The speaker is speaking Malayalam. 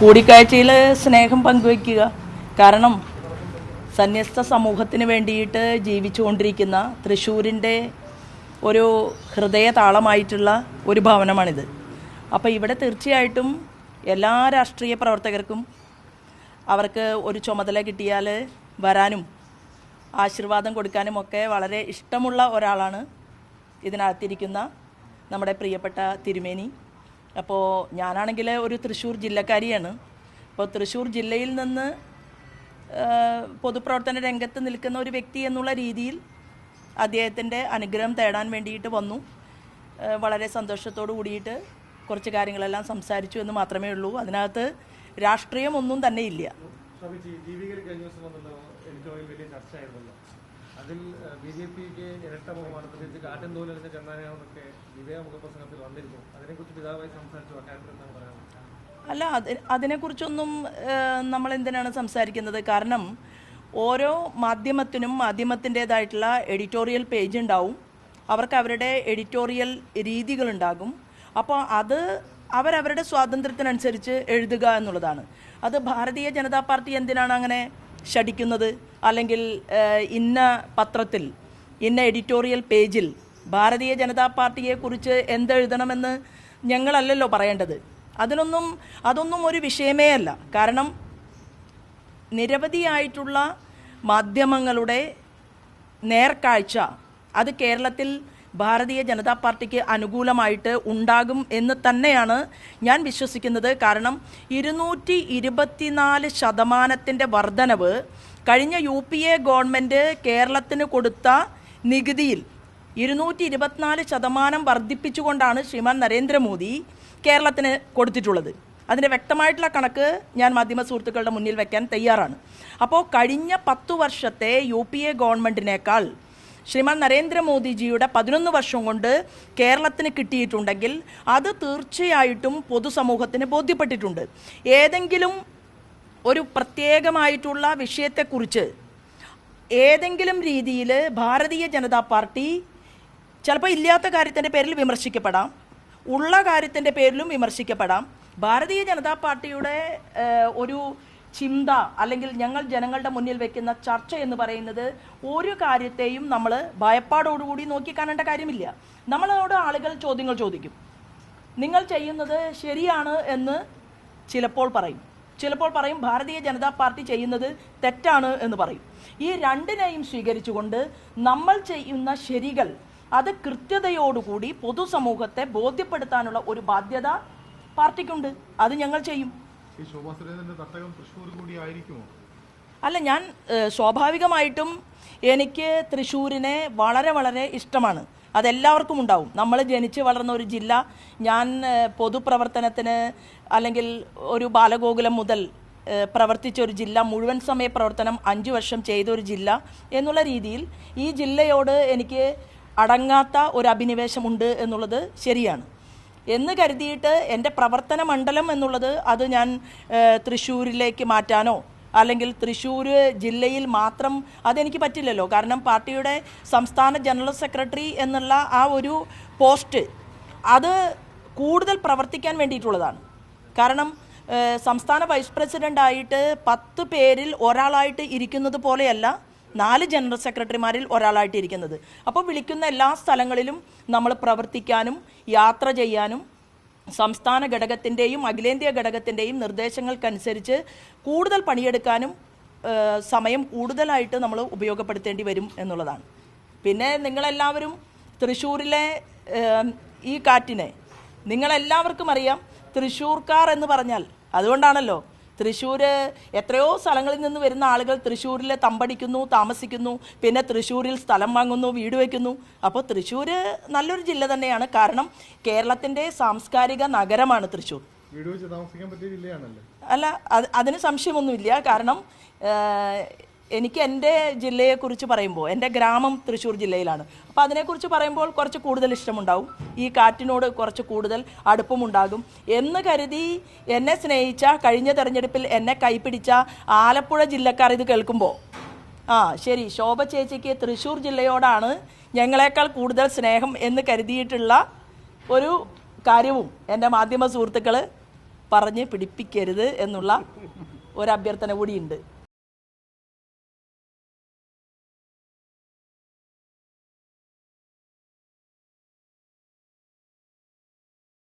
കൂടിക്കാഴ്ചയിൽ സ്നേഹം പങ്കുവയ്ക്കുക. കാരണം സന്യസ്ത സമൂഹത്തിന് വേണ്ടിയിട്ട് ജീവിച്ചുകൊണ്ടിരിക്കുന്ന തൃശ്ശൂരിന്റെ ഒരു ഹൃദയ താളമായിട്ടുള്ള ഒരു ഭവനമാണിത്. അപ്പോൾ ഇവിടെ തീർച്ചയായിട്ടും എല്ലാ രാഷ്ട്രീയ പ്രവർത്തകർക്കും അവർക്ക് ഒരു ചുമതല കിട്ടിയാൽ വരാനും ആശീർവാദം കൊടുക്കാനും ഒക്കെ വളരെ ഇഷ്ടമുള്ള ഒരാളാണ് ഇതിനകത്തിരിക്കുന്ന നമ്മുടെ പ്രിയപ്പെട്ട തിരുമേനി. അപ്പോൾ ഞാനാണെങ്കിൽ ഒരു തൃശ്ശൂർ ജില്ലക്കാരിയാണ്. അപ്പോൾ തൃശ്ശൂർ ജില്ലയിൽ നിന്ന് പൊതുപ്രവർത്തന രംഗത്ത് നിൽക്കുന്ന ഒരു വ്യക്തി എന്നുള്ള രീതിയിൽ അദ്ദേഹത്തിന്റെ അനുഗ്രഹം തേടാൻ വേണ്ടിയിട്ട് വന്നു. വളരെ സന്തോഷത്തോടു കൂടിയിട്ട് കുറച്ച് കാര്യങ്ങളെല്ലാം സംസാരിച്ചു എന്ന് മാത്രമേ ഉള്ളൂ. അതിനകത്ത് രാഷ്ട്രീയം ഒന്നും തന്നെ ഇല്ല. അതിൽ ബി ജെ പിക്ക് ഇരട്ട ബഹുമാനം പ്രത്യേകിച്ച് കാറ്റൻ തോലെറിഞ്ഞ ചന്ദനയാണെന്നൊക്കെ വിവേക മുഖപ്രസംഗത്തിൽ വന്നിരുന്നു അതിനെക്കുറിച്ച് പിതാവായി സംസാരിച്ചു അക്കാര്യത്തിൽ എന്താണ് അല്ല അത് അതിനെക്കുറിച്ചൊന്നും നമ്മൾ എന്തിനാണ് സംസാരിക്കുന്നത്? കാരണം ഓരോ മാധ്യമത്തിനും മാധ്യമത്തിന്റേതായിട്ടുള്ള എഡിറ്റോറിയൽ പേജ് ഉണ്ടാവും. അവർക്ക് അവരുടെ എഡിറ്റോറിയൽ രീതികളുണ്ടാകും അപ്പോൾ അത് അവരവരുടെ സ്വാതന്ത്ര്യത്തിനനുസരിച്ച് എഴുതുക എന്നുള്ളതാണ്. അത് ഭാരതീയ ജനതാ പാർട്ടി എന്തിനാണ് അങ്ങനെ ശടിക്കുന്നത് അല്ലെങ്കിൽ ഇന്ന പത്രത്തിൽ ഇന്ന എഡിറ്റോറിയൽ പേജിൽ ഭാരതീയ ജനതാ പാർട്ടിയെക്കുറിച്ച് എന്തെഴുതണമെന്ന് ഞങ്ങളല്ലല്ലോ പറയേണ്ടത്. അതിനൊന്നും അതൊന്നും ഒരു വിഷയമേ അല്ല. കാരണം നിരവധിയായിട്ടുള്ള മാധ്യമങ്ങളുടെ നേർക്കാഴ്ച അത് കേരളത്തിൽ ഭാരതീയ ജനതാ പാർട്ടിക്ക് അനുകൂലമായിട്ട് ഉണ്ടാകും എന്ന് തന്നെയാണ് ഞാൻ വിശ്വസിക്കുന്നത്. കാരണം ഇരുന്നൂറ്റി ഇരുപത്തിനാല് ശതമാനത്തിന്റെ വർധനവ് കഴിഞ്ഞ യു പി എ ഗവൺമെന്റ് കേരളത്തിന് കൊടുത്ത നികുതിയിൽ ഇരുന്നൂറ്റി ഇരുപത്തിനാല് ശതമാനം വർദ്ധിപ്പിച്ചുകൊണ്ടാണ് ശ്രീമാൻ നരേന്ദ്രമോദി കേരളത്തിന് കൊടുത്തിട്ടുള്ളത്. അതിന്റെ വ്യക്തമായിട്ടുള്ള കണക്ക് ഞാൻ മാധ്യമ സുഹൃത്തുക്കളുടെ മുന്നിൽ വയ്ക്കാൻ തയ്യാറാണ്. അപ്പോൾ കഴിഞ്ഞ പത്തു വർഷത്തെ യു പി എ ഗവൺമെന്റിനേക്കാൾ ശ്രീമാൻ നരേന്ദ്രമോദിജിയുടെ പതിനൊന്ന് വർഷം കൊണ്ട് കേരളത്തിന് കിട്ടിയിട്ടുണ്ടെങ്കിൽ അത് തീർച്ചയായിട്ടും പൊതുസമൂഹത്തിന് ബോധ്യപ്പെട്ടിട്ടുണ്ട്. ഏതെങ്കിലും ഒരു പ്രത്യേകമായിട്ടുള്ള വിഷയത്തെക്കുറിച്ച് ഏതെങ്കിലും രീതിയിൽ ഭാരതീയ ജനതാ പാർട്ടി ചിലപ്പോൾ ഇല്ലാത്ത കാര്യത്തിന്റെ പേരിൽ വിമർശിക്കപ്പെടാം ഉള്ള കാര്യത്തിന്റെ പേരിലും വിമർശിക്കപ്പെടാം. ഭാരതീയ ജനതാ പാർട്ടിയുടെ ഒരു ചിന്ത അല്ലെങ്കിൽ ഞങ്ങൾ ജനങ്ങളുടെ മുന്നിൽ വെക്കുന്ന ചർച്ച എന്ന് പറയുന്നത് ഒരു കാര്യത്തെയും നമ്മൾ ഭയപ്പാടോടുകൂടി നോക്കിക്കാണേണ്ട കാര്യമില്ല. നമ്മളോട് ആളുകൾ ചോദ്യങ്ങൾ ചോദിക്കും. നിങ്ങൾ ചെയ്യുന്നത് ശരിയാണ് എന്ന് ചിലപ്പോൾ പറയും. ചിലപ്പോൾ പറയും ഭാരതീയ ജനതാ പാർട്ടി ചെയ്യുന്നത് തെറ്റാണ് എന്ന് പറയും. ഈ രണ്ടിനെയും സ്വീകരിച്ചുകൊണ്ട് നമ്മൾ ചെയ്യുന്ന ശരികൾ അത് കൃത്യതയോടുകൂടി പൊതുസമൂഹത്തെ ബോധ്യപ്പെടുത്താനുള്ള ഒരു ബാധ്യത പാർട്ടിക്കുണ്ട്. അത് ഞങ്ങൾ ചെയ്യും. ഈ അല്ല ഞാൻ സ്വാഭാവികമായിട്ടും എനിക്ക് തൃശ്ശൂരിനെ വളരെ വളരെ ഇഷ്ടമാണ്. അതെല്ലാവർക്കും ഉണ്ടാവും. നമ്മൾ ജനിച്ച് വളർന്ന ഒരു ജില്ല. ഞാൻ പൊതുപ്രവർത്തനത്തിന് അല്ലെങ്കിൽ ഒരു ബാലഗോകുലം മുതൽ പ്രവർത്തിച്ച ഒരു ജില്ല മുഴുവൻ സമയ പ്രവർത്തനം അഞ്ച് വർഷം ചെയ്ത ഒരു ജില്ല എന്നുള്ള രീതിയിൽ ഈ ജില്ലയോട് എനിക്ക് അടങ്ങാത്ത ഒരു അഭിനിവേശമുണ്ട് എന്നുള്ളത് ശരിയാണ്. എന്ന് കരുതിയിട്ട് എന്റെ പ്രവർത്തന മണ്ഡലം എന്നുള്ളത് അത് ഞാൻ തൃശ്ശൂരിലേക്ക് മാറ്റാനോ അല്ലെങ്കിൽ തൃശ്ശൂർ ജില്ലയിൽ മാത്രം അതെനിക്ക് പറ്റില്ലല്ലോ. കാരണം പാർട്ടിയുടെ സംസ്ഥാന ജനറൽ സെക്രട്ടറി എന്നുള്ള ആ ഒരു പോസ്റ്റ് അത് കൂടുതൽ പ്രവർത്തിക്കാൻ വേണ്ടിയിട്ടുള്ളതാണ്. കാരണം സംസ്ഥാന വൈസ് പ്രസിഡന്റായിട്ട് പത്ത് പേരിൽ ഒരാളായിട്ട് ഇരിക്കുന്നത് പോലെയല്ല നാല് ജനറൽ സെക്രട്ടറിമാരിൽ ഒരാളായിട്ടിരിക്കുന്നത്. അപ്പോൾ വിളിക്കുന്ന എല്ലാ സ്ഥലങ്ങളിലും നമ്മൾ പ്രവർത്തിക്കാനും യാത്ര ചെയ്യാനും സംസ്ഥാന ഘടകത്തിന്റെയും അഖിലേന്ത്യാ ഘടകത്തിന്റെയും നിർദ്ദേശങ്ങൾക്കനുസരിച്ച് കൂടുതൽ പണിയെടുക്കാനും സമയം കൂടുതലായിട്ട് നമ്മൾ ഉപയോഗപ്പെടുത്തേണ്ടി വരും എന്നുള്ളതാണ്. പിന്നെ നിങ്ങളെല്ലാവരും തൃശ്ശൂരിലെ ഈ കാറ്റിനെ നിങ്ങളെല്ലാവർക്കും അറിയാം. തൃശ്ശൂർക്കാർ എന്ന് പറഞ്ഞാൽ അതുകൊണ്ടാണല്ലോ തൃശ്ശൂർ എത്രയോ സ്ഥലങ്ങളിൽ നിന്ന് വരുന്ന ആളുകൾ തൃശ്ശൂരിൽ തമ്പടിക്കുന്നു താമസിക്കുന്നു പിന്നെ തൃശ്ശൂരിൽ സ്ഥലം വാങ്ങുന്നു വീട് വയ്ക്കുന്നു അപ്പോൾ തൃശ്ശൂർ നല്ലൊരു ജില്ല തന്നെയാണ്. കാരണം കേരളത്തിന്റെ സാംസ്കാരിക നഗരമാണ് തൃശ്ശൂർ. വീട് വെച്ച് താമസിക്കാൻ പറ്റിയ ജില്ലയാണല്ലോ? അല്ല അത് അതിന് സംശയമൊന്നുമില്ല. കാരണം എനിക്ക് എന്റെ ജില്ലയെക്കുറിച്ച് പറയുമ്പോൾ എന്റെ ഗ്രാമം തൃശ്ശൂർ ജില്ലയിലാണ്. അപ്പോൾ അതിനെക്കുറിച്ച് പറയുമ്പോൾ കുറച്ച് കൂടുതൽ ഇഷ്ടമുണ്ടാവും. ഈ കാറ്റിനോട് കുറച്ച് കൂടുതൽ അടുപ്പമുണ്ടാകും. എന്ന് കരുതി എന്നെ സ്നേഹിച്ച കഴിഞ്ഞ തെരഞ്ഞെടുപ്പിൽ എന്നെ കൈപ്പിടിച്ച ആലപ്പുഴ ജില്ലക്കാർ ഇത് കേൾക്കുമ്പോൾ ആ ശരി ശോഭ ചേച്ചിക്ക് തൃശ്ശൂർ ജില്ലയോടാണ് ഞങ്ങളെക്കാൾ കൂടുതൽ സ്നേഹം എന്ന് കരുതിയിട്ടുള്ള ഒരു കാര്യവും എന്റെ മാധ്യമ സുഹൃത്തുക്കൾ പറഞ്ഞ് പിടിപ്പിക്കരുത് എന്നുള്ള ഒരു അഭ്യർത്ഥന കൂടിയുണ്ട്.